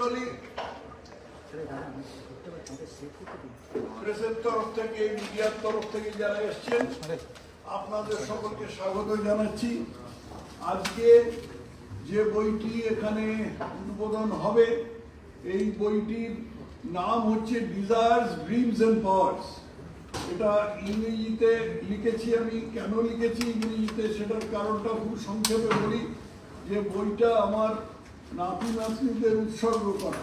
মন্ডলী প্রেসের তরফ থেকে মিডিয়ার তরফ থেকে যারা এসছেন, আপনাদের সকলকে স্বাগত জানাচ্ছি। আজকে যে বইটি এখানে উদ্বোধন হবে, এই বইটির নাম হচ্ছে ডিজায়ার্স ড্রিমস এন্ড পাওয়ার্স এটা ইংরেজিতে লিখেছি আমি, কেন লিখেছি ইংরেজিতে? সেটার কারণটা খুব সংক্ষেপে বলি যে বইটা আমার নাতি নাতনিদের উৎসর্গ করা।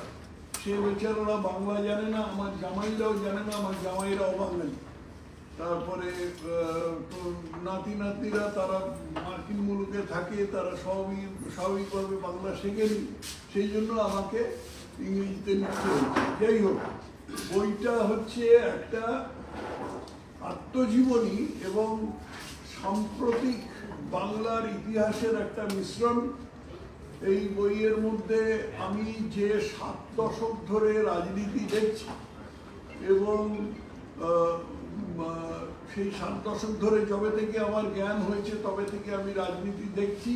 সে বেচারারা বাংলা জানে না, আমার জামাইরাও জানে না, আমার জামাইরাও বাঙালি তারপরে নাতি নাতনিরা তারা মার্কিন মুলুকে থাকে, তারা সবই স্বাভাবিকভাবে বাংলা শেখেনি সেই জন্য আমাকে ইংরেজিতে লিখতে হচ্ছে যাই হোক, বইটা হচ্ছে একটা আত্মজীবনী এবং সাম্প্রতিক বাংলার ইতিহাসের একটা মিশ্রণ। এই বইয়ের মধ্যে আমি যে সাত দশক ধরে রাজনীতি দেখছি এবং সেই সাত দশক ধরে যবে থেকে আমার জ্ঞান হয়েছে তবে থেকে আমি রাজনীতি দেখছি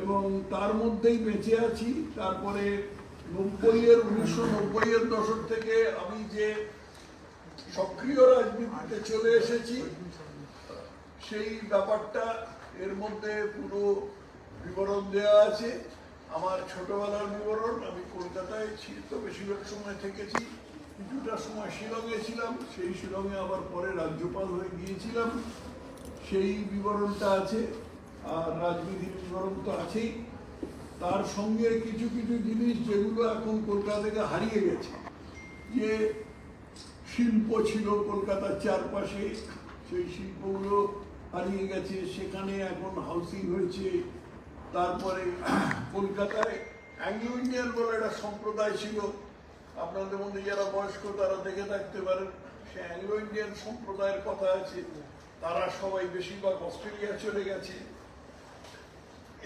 এবং তার মধ্যেই বেঁচে আছি। তারপরে নব্বইয়ের, উনিশশো নব্বইয়ের দশক থেকে আমি যে সক্রিয় রাজনীতিতে চলে এসেছি, সেই ব্যাপারটা এর মধ্যে পুরো বিবরণ দেওয়া আছে। আমার ছোটবেলার বিবরণ, আমি কলকাতায় ছিল, তো বেশিরভাগ সময় থেকেছি। কিছুটা সময় শিলংয়ে ছিলাম, সেই শিলংয়ে আবার পরে রাজ্যপাল হয়ে গিয়েছিলাম। সেই বিবরণটা আছে, আর রাজনীতির বিবরণ তো আছেই। তার সঙ্গে কিছু কিছু জিনিস যেগুলো এখন কলকাতা থেকে হারিয়ে গেছে। যে শিল্প ছিল কলকাতার চারপাশে, সেই শিল্পগুলো হারিয়ে গেছে। সেখানে এখন হাউসিং হয়েছে তারপরে কলকাতায় অ্যাংলো ইন্ডিয়ান বলে একটা সম্প্রদায় ছিল। আপনাদের মধ্যে যারা বয়স্ক, তারা দেখে থাকতে পারেন, সে অ্যাংলো ইন্ডিয়ান সম্প্রদায়ের কথা আছে। তারা সবাই বেশিরভাগ অস্ট্রেলিয়া চলে গেছে।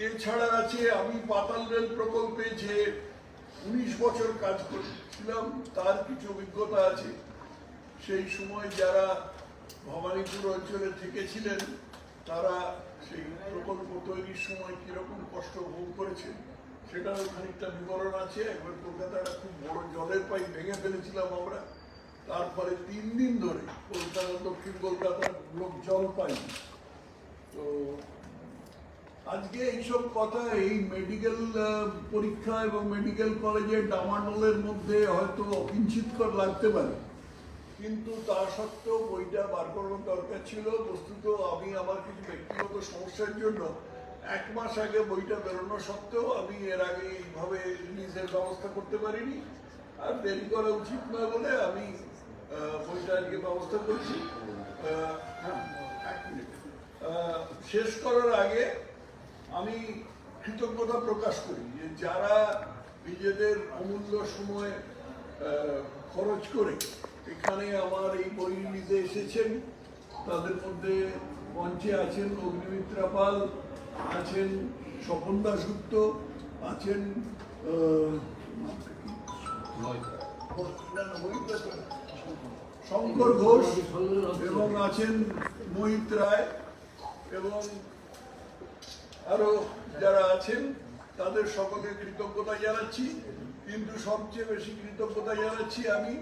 এছাড়া আছে, আমি পাতাল রেল প্রকল্পে যে উনিশ বছর কাজ করেছিলাম, তার কিছু অভিজ্ঞতা আছে। সেই সময় যারা ভবানীপুর অঞ্চলে থেকেছিলেন, তারা সেই প্রকল্প তৈরির সময় কীরকম কষ্ট ভোগ করেছেন সেটারও খানিকটা বিবরণ আছে। একবার কলকাতার একটা খুব বড় জলের পাইপ ভেঙে ফেলেছিলাম আমরা। তারপরে তিন দিন ধরে কলকাতা দক্ষিণ কলকাতার লোক জল পায়নি। তো আজকে এইসব কথা, এই মেডিকেল পরীক্ষা এবং মেডিকেল কলেজের ডামাডোলের মধ্যে হয়তো অকিঞ্চিতকর লাগতে পারে। কিন্তু তা সত্ত্বেও বইটা বার করানোর দরকার ছিল। বস্তুত আমি আমার কিছু ব্যক্তিগত সমস্যার জন্য এক মাস আগে বইটা বেরোনো সত্ত্বেও আমি এর আগে এইভাবে রিলিজের ব্যবস্থা করতে পারিনি। আর দেরি করা উচিত নয় বলে আমি বইটা আজকে ব্যবস্থা করছি। হ্যাঁ, শেষ করার আগে আমি কৃতজ্ঞতা প্রকাশ করি যে যারা নিজেদের অমূল্য সময় খরচ করে এখানে আমার এই বই নিতে এসেছেন তাদের মধ্যে মঞ্চে আছেন অগ্নিমিত্রা পাল, আছেন স্বপন দাসগুপ্ত আছেন। শঙ্কর ঘোষ এবং আছেন মোহিত রায় এবং আরও যারা আছেন, তাদের সকলকে কৃতজ্ঞতা জানাচ্ছি কিন্তু সবচেয়ে বেশি কৃতজ্ঞতা জানাচ্ছি আমি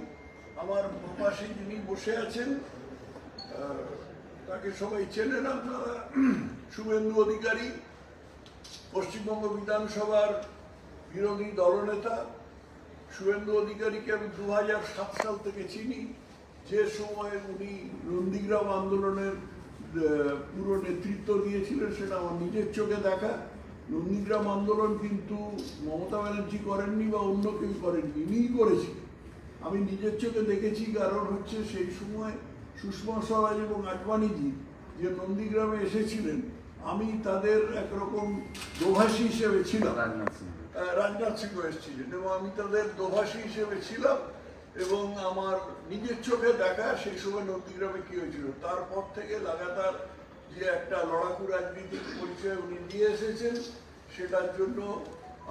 আমার পাশে যিনি বসে আছেন তাকে সবাই চেনেন আপনারা, শুভেন্দু অধিকারী, পশ্চিমবঙ্গ বিধানসভার বিরোধী দলনেতা। শুভেন্দু অধিকারীকে আমি দু সাল থেকে চিনি। যে সময় উনি নন্দীগ্রাম আন্দোলনের পুরো নেতৃত্ব দিয়েছিলেন সেটা আমার নিজের চোখে দেখা। নন্দীগ্রাম আন্দোলন কিন্তু মমতা ব্যানার্জি করেননি বা অন্য কেউ করেননি ইনিই করেছিলেন। আমি নিজের চোখে দেখেছি কারণ হচ্ছে সেই সময় সুষমা স্বরাজ এবং আডবাণীজি যে নন্দীগ্রামে এসেছিলেন আমি তাদের একরকম দোভাষী হিসেবে ছিলাম। রাজনাথ সিং রাজনাথ সিংহ এসেছিলেন এবং আমি তাদের দোভাষী হিসেবে ছিলাম এবং আমার নিজের চোখে দেখা সেই সময় নন্দীগ্রামে কি হয়েছিল। তারপর থেকে লাগাতার যে একটা লড়াকু রাজনীতির পরিচয় উনি নিয়ে এসেছেন সেটার জন্য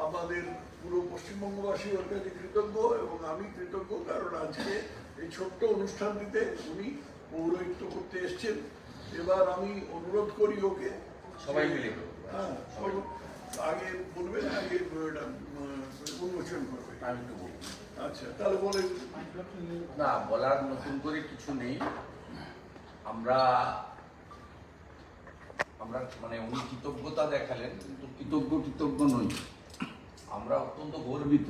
আমাদের পুরো পশ্চিমবঙ্গবাসী ওর কাছে কৃতজ্ঞ এবং আমি কৃতজ্ঞ কারণ আজকে এই ছোট্ট অনুষ্ঠানটিতে উনি পৌরোহিত্য করতে এসছেন। এবার আমি অনুরোধ করি ওকে। সবাই মিলে। হ্যাঁ আগে বলবেন আগে উন্মোচন করবে আমি বলব। আচ্ছা তাহলে বলে না বলার নতুন করে কিছু নেই। আমরা আমরা মানে উনি কৃতজ্ঞতা দেখালেন, কিন্তু কৃতজ্ঞ কৃতজ্ঞ নই। আমরা অত্যন্ত গর্বিত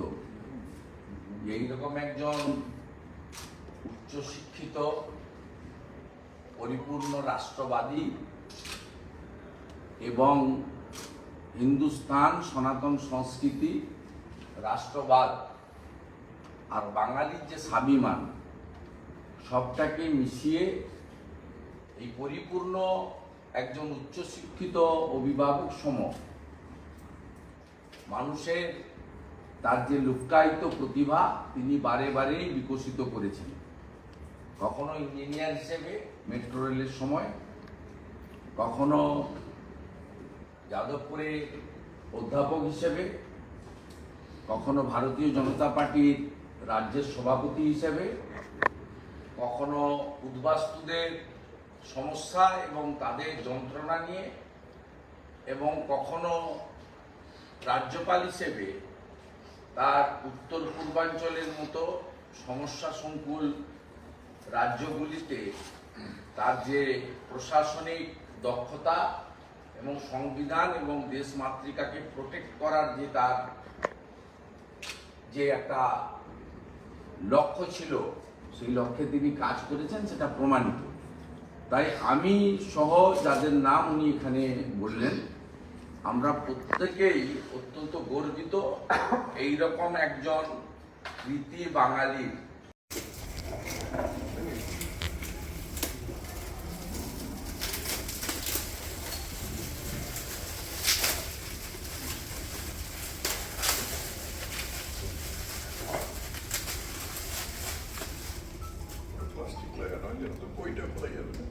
যে এইরকম একজন উচ্চশিক্ষিত, পরিপূর্ণ রাষ্ট্রবাদী এবং হিন্দুস্তান সনাতন সংস্কৃতি রাষ্ট্রবাদ আর বাঙালির যে স্বাভিমান সবটাকে মিশিয়ে এই পরিপূর্ণ একজন উচ্চশিক্ষিত অভিভাবক সম। মানুষের তার যে লুক্কায়িত প্রতিভা, তিনি বারে বারে বিকশিত করেছেন কখনো ইঞ্জিনিয়ার হিসেবে মেট্রো রেলের সময়, কখনো যাদবপুরে অধ্যাপক হিসেবে, কখনো ভারতীয় জনতা পার্টির রাজ্যের সভাপতি হিসেবে, কখনো উদ্বাস্তুদের সমস্যা এবং তাদের যন্ত্রণা নিয়ে এবং কখনো রাজ্যপাল হিসেবে তার উত্তর পূর্বাঞ্চলের মতো সমস্যা সংকুল রাজ্যগুলিতে তার যে প্রশাসনিক দক্ষতা এবং সংবিধান এবং দেশ মাতৃকাকে প্রোটেক্ট করার যে তার যে একটা লক্ষ্য ছিল, সেই লক্ষ্যে তিনি কাজ করেছেন, সেটা প্রমাণিত। তাই আমি সহ যাদের নাম উনি এখানে বললেন, আমরা প্রত্যেকেই অত্যন্ত গর্বিত। এইরকম একজন কৃতি বাঙালির প্লাস্টিক লাগানো হয় যেন তো বইটা পড়ে যাবে না